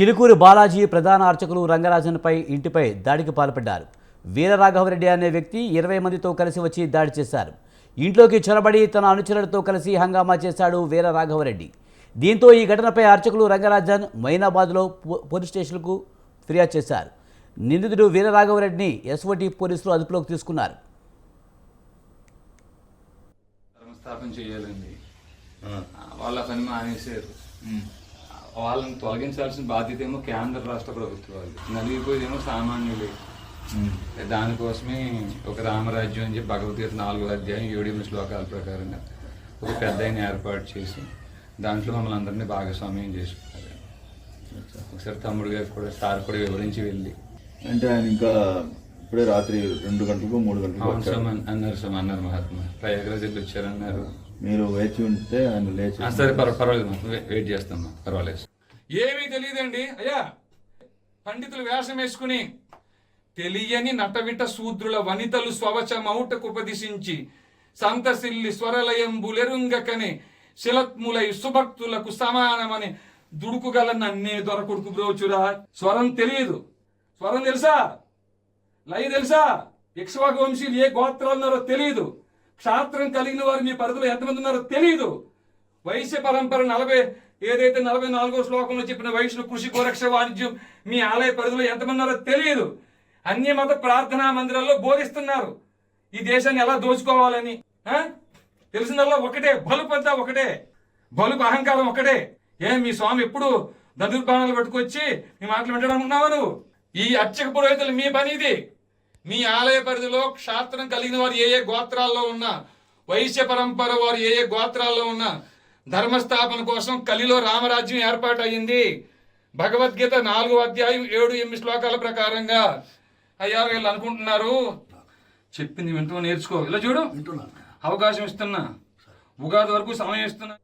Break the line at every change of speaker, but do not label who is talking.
చిలుకూరి బాలాజీ ప్రధాన అర్చకులు రంగరాజన్పై ఇంటిపై దాడికి పాల్పడ్డారు. వీరరాఘవరెడ్డి అనే వ్యక్తి ఇరవై మందితో కలిసి వచ్చి దాడి చేశారు. ఇంట్లోకి చొరబడి తన అనుచరులతో కలిసి హంగామా చేశాడు వీరరాఘవరెడ్డి. దీంతో ఈ ఘటనపై అర్చకులు రంగరాజన్ మైనాబాద్లో పో- పోలీస్ స్టేషన్కు ఫిర్యాదు చేశారు. నిందితుడు వీరరాఘవరెడ్డిని ఎస్ఓటి పోలీసులు అదుపులోకి తీసుకున్నారు.
ధర్మస్థాపన చేయాలండి. వాళ్ళ పని మానేశారు. వాళ్ళని తొలగించాల్సిన బాధ్యత ఏమో కేంద్ర రాష్ట్ర ప్రభుత్వాలు నలిగిపోయేదేమో సామాన్యులే. దానికోసమే ఒక రామరాజ్యం అని చెప్పి భగవద్గీత నాలుగో అధ్యాయం ఏడు శ్లోకాల ప్రకారంగా ఒక పెద్ద ఏర్పాటు చేసి దాంట్లో మమ్మల్ని అందరినీ భాగస్వామ్యం చేసుకున్నారు. ఒకసారి తమ్ముడు గారు కూడా సార్ కూడా వివరించి వెళ్ళి.
అంటే ఆయన ఇంకా ఇప్పుడే రాత్రి రెండు గంటలకు మూడు గంటలకు వచ్చారు.
అన్నారు స్వామి అన్నారు మహాత్మా. ప్రయాగరాజ్ వెళ్ళి వచ్చారన్నారు.
మీరు వేచి ఉంటే ఆయన లేచి
సరే పర్వ- పర్వాలేదు వెయిట్ చేస్తాం. పర్వాలేదు. ఏమీ తెలియదండి అయ్యా పండితులు వేషం వేసుకుని తెలియని నటవిట శూద్రుల వనితలు స్వవచమౌటకు ఉపదిశించి సంతసిల్లి స్వరలయంబులెరుంగకని శిలత్ములై సుభక్తులకు సమానమని దుడుకుగల నన్నే దొరకొడుకు బ్రోచురా. స్వరం తెలియదు. స్వరం తెలుసా? లయ తెలుసా? ఇక్ష్వాకు వంశీలు ఏ గోత్రాలు ఉన్నారో తెలియదు క్షాత్రం కలిగిన వారు మీ పరిధిలో ఎంతమంది ఉన్నారో తెలియదు వైశ్య పరంపర నలభై ఏదైతే నలభై నాలుగో శ్లోకంలో చెప్పిన వైష్ణు కృషి గోరక్ష వాణిజ్యం మీ ఆలయ పరిధిలో ఎంతమంది ఉన్నారో తెలియదు అన్య మత ప్రార్థనా మందిరాల్లో బోధిస్తున్నారు. ఈ దేశాన్ని ఎలా దోచుకోవాలని? తెలిసినల్లా తెలిసిందల్లా ఒకటే బలుపంతా ఒకటే. బలుపు అహంకారం ఒకటే. ఏ మీ స్వామి ఎప్పుడు దందుర్బాణాలు పట్టుకొచ్చి మీ మాటలు వింటడం నువ్వు? ఈ అర్చక పురోహితులు మీ పని ఇది. మీ ఆలయ పరిధిలో క్షాత్రం కలిగిన వారు ఏ ఏ గోత్రాల్లో ఉన్నా వైశ్య పరంపర వారు ఏ ఏ గోత్రాల్లో ఉన్నా ధర్మస్థాపన కోసం కలిలో రామరాజ్యం ఏర్పాటు అయ్యింది భగవద్గీత నాలుగో అధ్యాయం ఏడు ఎనిమిది శ్లోకాల ప్రకారంగా అయ్యా వీళ్ళు అనుకుంటున్నారు. చెప్పింది వింటూ నేర్చుకో. ఇలా చూడు. అవకాశం ఇస్తున్నా. ఉగాది వరకు సమయం ఇస్తున్నా.